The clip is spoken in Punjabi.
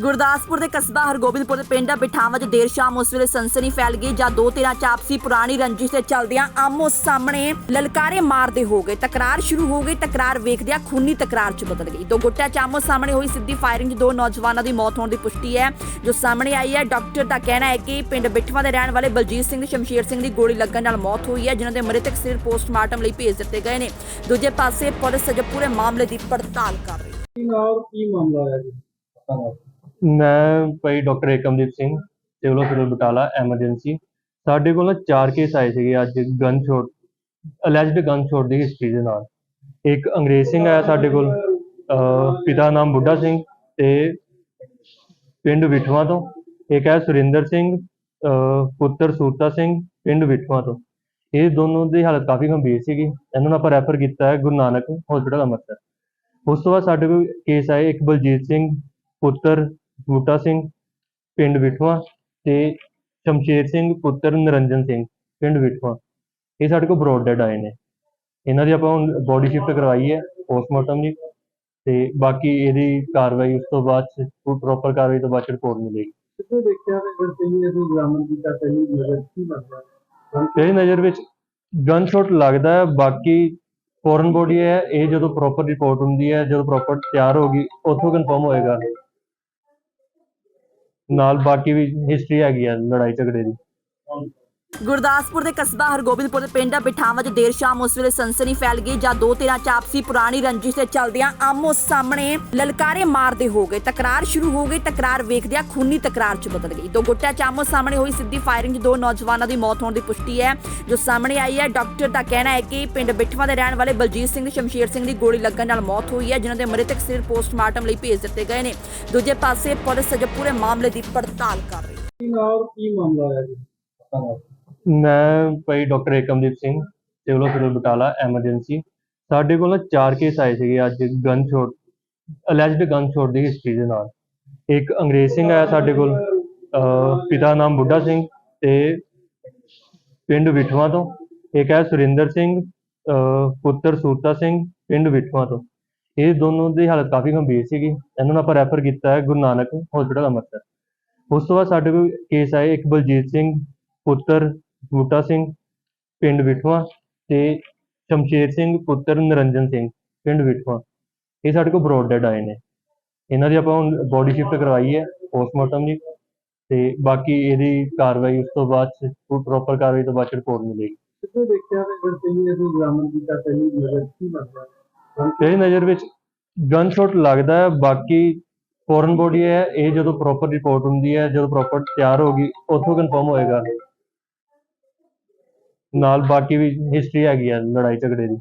ਗੁਰਦਾਸਪੁਰ ਦੇ ਕਸਬਾ ਹਰਗੋਬਿੰਦਪੁਰ ਦੇ ਪਿੰਡ ਬਿਠਾਵਾਂ 'ਚ ਦੇਰ ਸ਼ਾਮ ਉਸ ਵੇਲੇ ਸਨਸਨੀ ਫੈਲ ਗਈ ਜਾਂ ਦੋ ਧਿਰਾਂ 'ਚ ਆਪਸੀ ਪੁਰਾਣੀ ਰੰਜਿਸ਼ ਤੇ ਚੱਲਦਿਆਂ ਆਮੋ ਸਾਹਮਣੇ ਲਲਕਾਰੇ ਮਾਰਦੇ ਹੋ ਗਏ। ਤਕਰਾਰ ਸ਼ੁਰੂ ਹੋ ਗਈ, ਤਕਰਾਰ ਵੇਖਦਿਆਂ ਖੂਨੀ ਤਕਰਾਰ 'ਚ ਬਦਲ ਗਈ। ਦੋ ਗੁੱਟਾਂ 'ਚ ਆਮੋ ਸਾਹਮਣੇ ਹੋਈ ਸਿੱਧੀ ਫਾਇਰਿੰਗ 'ਚ ਦੋ ਨੌਜਵਾਨਾਂ ਦੀ ਮੌਤ ਹੋਣ ਦੀ ਪੁਸ਼ਟੀ ਹੈ। ਜੋ ਸਾਹਮਣੇ ਆਈ ਹੈ, ਡਾਕਟਰ ਦਾ ਕਹਿਣਾ ਹੈ ਕਿ ਪਿੰਡ ਬਿਠਵਾ ਦੇ ਰਹਿਣ ਵਾਲੇ ਬਲਜੀਤ ਸਿੰਘ ਤੇ ਸ਼ਮਸ਼ੀਰ ਸਿੰਘ ਦੀ ਗੋਲੀ ਲੱਗਣ ਨਾਲ ਮੌਤ ਹੋਈ ਹੈ, ਜਿਨ੍ਹਾਂ ਦੇ ਮ੍ਰਿਤਕ ਸਿਰ ਪੋਸਟਮਾਰਟਮ ਲਈ ਭੇਜ ਦਿੱਤੇ ਗਏ ਨੇ। ਦੂਜੇ ਪਾਸੇ ਪੁਲਿਸ ਅਜੇ ਪੂਰੇ ਮਾਮਲੇ ਦੀ ਪੜਤਾਲ ਕਰ ਰਹੀ ਹੈ। ਕੀ ਮਾਮਲਾ ਹੈ ਜੀ? ਮੈਂ ਭਾਈ doctor Ekamdeep Singh, civil hospital Batala, emergency. ਸਾਡੇ ਕੋਲ ਨਾ ਚਾਰ ਕੇਸ ਆਏ ਸੀਗੇ ਅੱਜ gun shot alleged gun shot ਦੀ ਹਿਸਟਰੀ ਦੇ ਨਾਲ। ਇੱਕ ਅੰਗਰੇਜ਼ ਸਿੰਘ ਆਇਆ ਸਾਡੇ ਕੋਲ, ਅਹ ਪਿਤਾ ਨਾਮ ਬੁੱਢਾ ਸਿੰਘ ਤੇ ਪਿੰਡ ਵਿਠਵਾ ਤੋਂ। ਇੱਕ ਹੈ ਸੁਰਿੰਦਰ ਸਿੰਘ, ਅਹ ਪੁੱਤਰ ਸੂਰਤਾ ਸਿੰਘ, ਪਿੰਡ ਵਿਠਵਾ ਤੋਂ। ਇਹ ਦੋਨੋਂ ਦੀ ਹਾਲਤ ਕਾਫੀ ਗੰਭੀਰ ਸੀਗੀ। ਇਹਨਾਂ ਨੂੰ ਆਪਾਂ ਰੈਫਰ ਕੀਤਾ ਹੈ ਗੁਰੂ ਨਾਨਕ ਹਸਪੀਟਲ ਅੰਮ੍ਰਿਤਸਰ। ਉਸ ਤੋਂ ਬਾਅਦ ਸਾਡੇ ਕੋਲ ਕੇਸ ਆਏ ਇੱਕ ਬਲਜੀਤ ਸਿੰਘ, ਪੁੱਤਰ ਬੂਟਾ ਸਿੰਘ ਪਿੰਡ ਵਿਠਵਾ ਤੇ ਸ਼ਮਸ਼ੇਰ ਸਿੰਘ ਪੁੱਤਰ ਨਰਿੰਜਨ ਸਿੰਘ ਪਿੰਡ ਵਿਠਵਾ। ਇਹ ਸਾਡੇ ਕੋਲ ਬਰੋਡ ਡੈਡ ਆਏ ਨੇ। ਇਹਨਾਂ ਦੀ ਆਪਾਂ ਹੁਣ ਬੋਡੀ ਸ਼ਿਫਟ ਕਰਵਾਈ ਹੈ ਪੋਸਟਮਾਰਟਮ ਦੀ ਤੇ ਬਾਕੀ ਇਹਦੀ ਕਾਰਵਾਈ ਉਸ ਤੋਂ ਬਾਅਦ ਪ੍ਰੋਪਰ ਕਾਰਵਾਈ ਤੋਂ ਬਾਅਦ ਰਿਪੋਰਟ ਮਿਲੇਗੀ। ਕਿਤੇ ਦੇਖਿਆ ਨੇ ਬਰਾਮਦ ਕੀਤਾ ਪਹਿਲੀ ਨਜ਼ਰ ਕੀ ਲੱਗਦਾ? ਨਜ਼ਰ ਵਿੱਚ ਗਨ ਸ਼ਾਟ ਲੱਗਦਾ ਹੈ ਬਾਕੀ ਫੋਰਨ ਬੋਡੀ ਹੈ ਇਹ ਜਦੋਂ ਪ੍ਰੋਪਰ ਰਿਪੋਰਟ ਹੁੰਦੀ ਹੈ ਜਦੋਂ ਪ੍ਰੋਪਰ ਤਿਆਰ ਹੋਗੀ ਉੱਥੋਂ ਕਨਫਰਮ ਹੋਏਗਾ। ਨਾਲ ਬਾਕੀ ਵੀ ਹਿਸਟਰੀ ਹੈਗੀ ਆ ਲੜਾਈ ਝਗੜੇ ਦੀ। ਗੁਰਦਾਸਪੁਰ ਦੇ ਕਸਬਾ ਹਰਗੋਬਿੰਦਪੁਰ ਦੇ ਪਿੰਡ ਬਿਠਾਵਾਂ 'ਚ ਦੇਰ ਸ਼ਾਮ ਉਸ ਵੇਲੇ ਸਨਸਨੀ ਫੈਲ ਗਈ, ਜਾਂ ਦੋ ਧਿਰਾਂ 'ਚ ਆਪਸੀ ਪੁਰਾਣੀ ਰੰਜਿਸ਼ ਤੇ ਚੱਲਦਿਆਂ ਆਮੋ ਸਾਹਮਣੇ ਲਲਕਾਰੇ ਮਾਰਦੇ ਹੋ ਗਏ। ਤਕਰਾਰ ਸ਼ੁਰੂ ਹੋ ਗਈ, ਤਕਰਾਰ ਵੇਖਦਿਆਂ ਖੂਨੀ ਤਕਰਾਰ 'ਚ ਬਦਲ ਗਈ। ਦੋ ਗੁੱਟਾਂ 'ਚ ਆਮੋ ਸਾਹਮਣੇ ਹੋਈ ਸਿੱਧੀ ਫਾਇਰਿੰਗ 'ਚ ਦੋ ਨੌਜਵਾਨਾਂ ਦੀ ਮੌਤ ਹੋਣ ਦੀ ਪੁਸ਼ਟੀ ਹੈ, ਜੋ ਸਾਹਮਣੇ ਆਈ ਹੈ। ਡਾਕਟਰ ਦਾ ਕਹਿਣਾ ਹੈ ਕਿ ਪਿੰਡ ਬਿਠਵਾ ਦੇ ਰਹਿਣ ਵਾਲੇ ਬਲਜੀਤ ਸਿੰਘ ਤੇ ਸ਼ਮਸ਼ੀਰ ਸਿੰਘ ਦੀ ਗੋਲੀ ਲੱਗਣ ਨਾਲ ਮੌਤ ਹੋਈ ਹੈ, ਜਿਨ੍ਹਾਂ ਦੇ ਮ੍ਰਿਤਕ ਸਿਰ ਪੋਸਟਮਾਰਟਮ ਲਈ ਭੇਜ ਦਿੱਤੇ ਗਏ ਨੇ। ਦੂਜੇ ਪਾਸੇ ਪੁਲਿਸ ਅਜੇ ਪੂਰੇ ਮਾਮਲੇ ਦੀ ਪੜਤਾਲ ਕਰ ਰਹੀ ਹੈ। ਕੀ ਮਾਮਲਾ ਹੈ ਜੀ? ਮੈਂ ਭਾਈ doctor Ekamdeep Singh, civil hospital Batala, emergency. ਸਾਡੇ ਕੋਲ ਨਾ ਚਾਰ ਕੇਸ ਆਏ ਸੀਗੇ ਅੱਜ gun shot alleged gun shot ਦੀ ਹਿਸਟਰੀ ਦੇ ਨਾਲ। ਇੱਕ ਅੰਗਰੇਜ਼ ਸਿੰਘ ਆਇਆ ਸਾਡੇ ਕੋਲ, ਅਹ ਪਿਤਾ ਨਾਮ ਬੁੱਢਾ ਸਿੰਘ ਤੇ ਪਿੰਡ ਵਿਠਵਾ ਤੋਂ। ਇੱਕ ਹੈ ਸੁਰਿੰਦਰ ਸਿੰਘ ਪੁੱਤਰ ਸੂਰਤਾ ਸਿੰਘ, ਪਿੰਡ ਵਿਠਵਾ ਤੋਂ। ਇਹ ਦੋਨੋਂ ਦੀ ਹਾਲਤ ਕਾਫੀ ਗੰਭੀਰ ਸੀਗੀ। ਇਹਨਾਂ ਨੂੰ ਆਪਾਂ ਰੈਫਰ ਕੀਤਾ ਹੈ ਗੁਰੂ ਨਾਨਕ ਹਸਪੀਟਲ ਅੰਮ੍ਰਿਤਸਰ। ਉਸ ਤੋਂ ਬਾਅਦ ਸਾਡੇ ਕੋਲ ਕੇਸ ਆਏ। ਇੱਕ ਬਲਜੀਤ ਸਿੰਘ, ਪੁੱਤਰ ਬੂਟਾ ਸਿੰਘ ਪਿੰਡ ਵਿਠਵਾ ਤੇ ਸ਼ਮਸ਼ੇਰ ਸਿੰਘ ਪੁੱਤਰ ਨਰਿੰਜਨ ਸਿੰਘ ਪਿੰਡ ਵਿਠਵਾ। ਇਹ ਸਾਡੇ ਕੋਲ ਬਰੋਡ ਡੈਡ ਆਏ ਨੇ। ਇਹਨਾਂ ਦੀ ਆਪਾਂ ਹੁਣ ਬੋਡੀ ਸ਼ਿਫਟ ਕਰਵਾਈ ਹੈ ਪੋਸਟਮਾਰਟਮ ਦੀ ਤੇ ਬਾਕੀ ਇਹਦੀ ਕਾਰਵਾਈ ਉਸ ਤੋਂ ਬਾਅਦ ਪ੍ਰੋਪਰ ਕਾਰਵਾਈ ਤੋਂ ਬਾਅਦ ਰਿਪੋਰਟ ਮਿਲੇਗੀ। ਕਿਤੇ ਦੇਖਿਆ ਤੇ ਫਿਰ ਬਰਾਮਦ ਕੀਤਾ ਨਜ਼ਰ ਕੀ ਲੱਗਦਾ ਮੇਰੀ ਨਜ਼ਰ ਵਿੱਚ ਗਨ ਸ਼ਾਟ ਲੱਗਦਾ ਹੈ ਬਾਕੀ ਫੋਰਨ ਬੋਡੀ ਹੈ ਇਹ ਜਦੋਂ ਪ੍ਰੋਪਰ ਰਿਪੋਰਟ ਹੁੰਦੀ ਹੈ ਜਦੋਂ ਪ੍ਰੋਪਰ ਤਿਆਰ ਹੋਗੀ ਉੱਥੋਂ ਕਨਫਰਮ ਹੋਏਗਾ। ਨਾਲ ਬਾਕੀ ਵੀ ਹਿਸਟਰੀ ਹੈਗੀ ਆ ਲੜਾਈ ਝਗੜੇ ਦੀ।